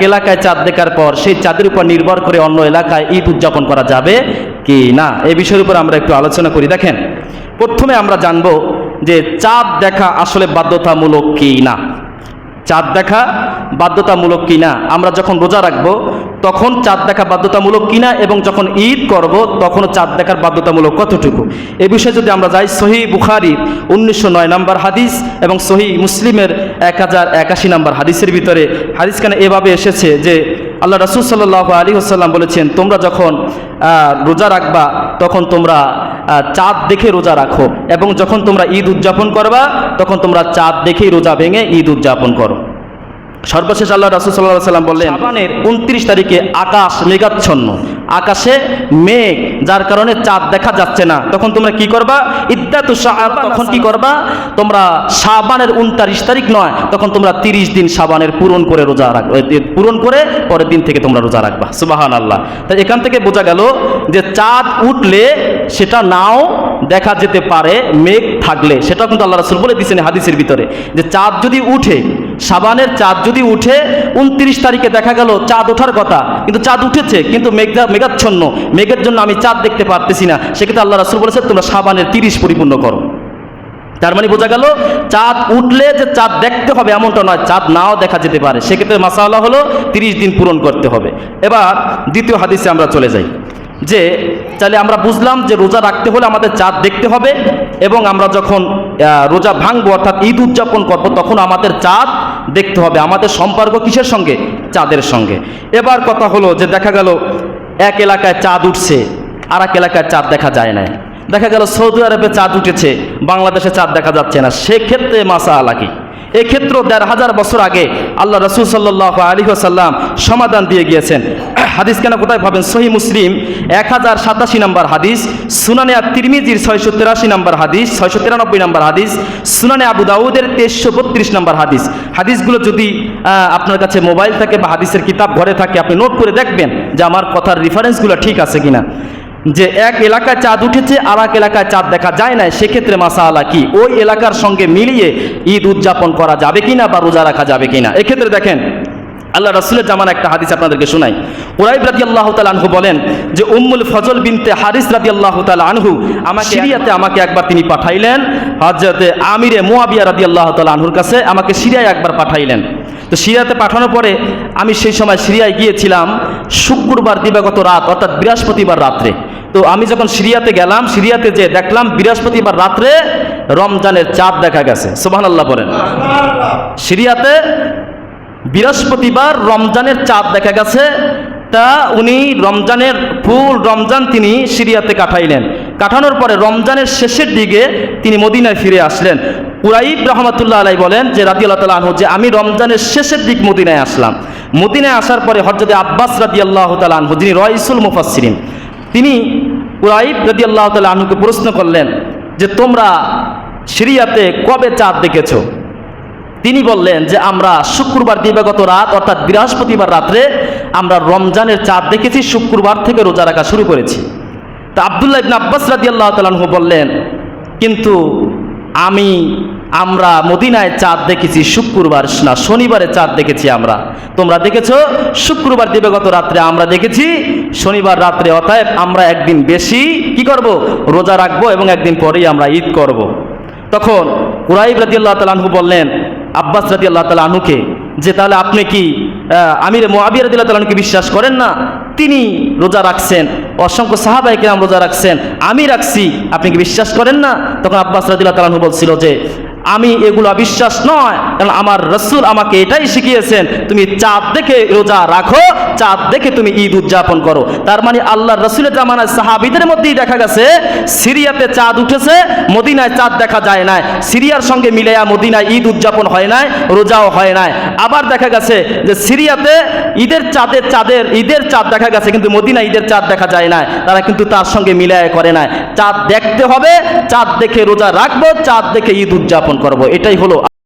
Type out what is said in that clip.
এলাকায় চাঁদ দেখার পর সেই চাঁদের উপর নির্ভর করে অন্য এলাকায় ঈদ উদযাপন করা যাবে কি না? এ বিষয়ের উপর আমরা একটু আলোচনা করি। দেখেন, প্রথমে আমরা জানব যে চাঁদ দেখা আসলে বাধ্যতামূলক কি না? চাঁদ দেখা বাধ্যতামূলক কি না? আমরা যখন রোজা রাখব তখন চাঁদ দেখা বাধ্যতামূলক কিনা এবং যখন ঈদ করব, তখনও চাঁদ দেখার বাধ্যতামূলক কতটুকু? এ বিষয়ে যদি আমরা যাই সহি বুখারির উনিশশো নয় নম্বর হাদিস এবং সহি মুসলিমের এক হাজার একাশি নম্বর হাদিসের ভিতরে হাদিসখানে এভাবে এসেছে যে আল্লাহ রসুল সাল্লাহ আলী আসাল্লাম বলেছেন, তোমরা যখন রোজা রাখবা, তখন তোমরা চাঁদ দেখে রোজা রাখো এবং যখন তোমরা ঈদ উদযাপন করবা, তখন তোমরা চাঁদ দেখেই রোজা ভেঙে ঈদ উদযাপন করো। সর্বশেষ আল্লাহ রাসুল সাল্লাহ সাল্লাম বললেন উনত্রিশ তারিখে আকাশ মেঘাচ্ছন্ন। আকাশে মেঘ যার কারণে চাঁদ দেখা যাচ্ছে না। তখন তোমরা কি করবা? ইদ্যাতু তখন কি করবা? তোমরা সাবানের উনত্রিশ তারিখ নয় তখন তোমরা তিরিশ দিন সাবানের পূরণ করে রোজা রাখবে পূরণ করে পরের দিন থেকে তোমরা রোজা রাখবা। সুবাহান আল্লাহ তাই এখান থেকে বোঝা গেল যে চাঁদ উঠলে সেটা নাও দেখা যেতে পারে মেঘ থাকলে। সেটা কিন্তু আল্লাহ রাসুল বলে দিচ্ছেন হাদিসের ভিতরে যে চাঁদ যদি উঠে সাবানের চাঁদ যদি উঠে, উনত্রিশ তারিখে দেখা গেল চাঁদ ওঠার কথা। কিন্তু চাঁদ উঠেছে, কিন্তু মেঘা মেঘাচ্ছন্ন। মেঘের জন্য আমি চাঁদ দেখতে পারতেছি না। সেক্ষেত্রে আল্লাহ রাসুল বলেছে তোমরা সাবানের তিরিশ পরিপূর্ণ করো। তার মানে বোঝা গেল, চাঁদ উঠলে যে চাঁদ দেখতে হবে এমনটা নয়, চাঁদ নাও দেখা যেতে পারে। সেক্ষেত্রে মাসালা হলো তিরিশ দিন পূরণ করতে হবে। এবার দ্বিতীয় হাদিসে আমরা চলে যাই, যে, তাহলে আমরা বুঝলাম যে রোজা রাখতে হলে আমাদের চাঁদ দেখতে হবে এবং আমরা যখন রোজা ভাঙবো অর্থাৎ ঈদ উদযাপন করব, তখন আমাদের চাঁদ দেখতে হবে। আমাদের সম্পর্ক কিসের সঙ্গে? চাঁদের সঙ্গে। এবার কথা হলো যে দেখা গেল, এক এলাকায় চাঁদ উঠছে আর এক এলাকায় চাঁদ দেখা যায় না দেখা গেল সৌদি আরবে চাঁদ উঠেছে, বাংলাদেশে চাঁদ দেখা যাচ্ছে না। সেক্ষেত্রে মাসা আলাকি এক্ষেত্রে দেড় হাজার বছর আগে আল্লাহ রসুল সাল্লাহ আলী সাল্লাম সমাধান দিয়ে গিয়েছেন। হাদিস কেন কোথায় পাবেন? সহি মুসলিম, এক হাজার সাতাশি নম্বর হাদিস, সুনানে তিরমিজির ছয়শো তেরাশি নম্বর হাদিস, ছয়শো তিরানব্বই নম্বর হাদিস, সুনানে আবু দাউদের তেইশশো বত্রিশ নম্বর হাদিস। হাদিসগুলো যদি আপনার কাছে মোবাইল থাকে বা হাদিসের কিতাব ঘরে থাকে, আপনি নোট করে দেখবেন যে আমার কথার রেফারেন্সগুলো ঠিক আছে কিনা। যে এক এলাকায় চাঁদ উঠেছে, আর এক এলাকায় চাঁদ দেখা যায় না সেক্ষেত্রে মাসা আলা কি? ওই এলাকার সঙ্গে মিলিয়ে ঈদ উদযাপন করা যাবে কিনা বা রোজা রাখা যাবে কিনা? এক্ষেত্রে দেখেন আল্লাহ রসুলের জামান একটা হাদিস আপনাদেরকে শোনাই। ওরাইব রাজি আল্লাহ তাল আনহু বলেন যে উম্মুল ফজল বিনতে হারিস রাজি আল্লাহ তাল আনহু আমাকে সিরিয়াতে আমাকে একবার তিনি পাঠাইলেন। হজরতে আমিরে মোয়াবিয়া রাজি আল্লাহ তাল আনহুর কাছে আমাকে সিরিয়ায় একবার পাঠাইলেন। তো সিরিয়াতে পাঠানোর পরে আমি সেই সময় সিরিয়ায় গিয়েছিলাম শুক্রবার দিবাগত রাত অর্থাৎ বৃহস্পতিবার রাত্রে। তো আমি যখন সিরিয়াতে গেলাম সিরিয়াতে যে দেখলাম বৃহস্পতিবার রাত্রে রমজানের চাঁদ দেখা গেছে। সোহান আল্লাহ বলেন সিরিয়াতে বৃহস্পতিবার রমজানের চাঁদ দেখা গেছে। তা উনি রমজানের ফুল রমজান তিনি সিরিয়াতে কাটাইলেন। কাটানোর পরে রমজানের শেষের দিকে তিনি মদিনায় ফিরে আসলেন। উরাইব রহমতুল্লাহ আলাই বলেন যে রাতি আল্লাহ তালা আনহু, যে আমি রমজানের শেষের দিক মদিনায় আসলাম। মদিনায় আসার পরে হজরতে আব্বাস রাদি আল্লাহ তালা আনহু, যিনি রয়সুল মুফাসরিন তিনি উরাইব রাদি আল্লাহ তালা আনহুকে প্রশ্ন করলেন যে, তোমরা সিরিয়াতে কবে চাঁদ দেখেছ? তিনি বললেন যে আমরা শুক্রবার দিবাগত রাত, অর্থাৎ বৃহস্পতিবার রাত্রে আমরা রমজানের চাঁদ দেখেছি, শুক্রবার থেকে রোজা রাখা শুরু করেছি। তা আবদুল্লাহ ইবনে আব্বাস রাদি আল্লাহ তালাহু বললেন, কিন্তু আমি, আমরা মদিনায় চাঁদ দেখেছি শুক্রবার না, শনিবারে চাঁদ দেখেছি আমরা। তোমরা দেখেছ, শুক্রবার দিবাগত রাত্রে আমরা দেখেছি, শনিবার রাত্রে অতএব আমরা একদিন বেশি কি করব? রোজা রাখব এবং একদিন পরেই আমরা ঈদ করব। তখন কুরাইব রাজি আল্লাহ তালাহু বললেন আব্বাস রাজি আল্লাহ তালা আনুকে যে তাহলে আপনি কি আমিরে মোয়াবিয়া রাজি আল্লাহ তালুকে বিশ্বাস করেন না? তিনি রোজা রাখছেন, অসংখ্য সাহাবাহিক কিরাম রোজা রাখছেন, আমি রাখছি, আপনি কি বিশ্বাস করেন না? তখন আব্বাস রাজি আল্লাহ তালাহু বলছিল যে আমি এগুলো বিশ্বাস নয়, কারণ আমার রসুল আমাকে এটাই শিখিয়েছেন, তুমি চাঁদ দেখে রোজা রাখো, চাঁদ দেখে তুমি ঈদ উদযাপন করো। তার মানে আল্লাহ রসুলের জামানায় সাহাবিদের মধ্যেই দেখা গেছে, সিরিয়াতে চাঁদ উঠেছে, মদিনায় চাঁদ দেখা যায় না সিরিয়ার সঙ্গে মিলেয়া মদিনায় ঈদ উদযাপন হয় নাই, রোজাও হয় নাই। আবার দেখা গেছে যে সিরিয়াতে ঈদের চাঁদে চাঁদের, ঈদের চাঁদ দেখা গেছে, কিন্তু মদিনা ঈদের চাঁদ দেখা যায় না তারা কিন্তু তার সঙ্গে মিলায় করে না চাঁদ দেখতে হবে, চাঁদ দেখে রোজা রাখব, চাঁদ দেখে ঈদ উদযাপন করব এটাই হলো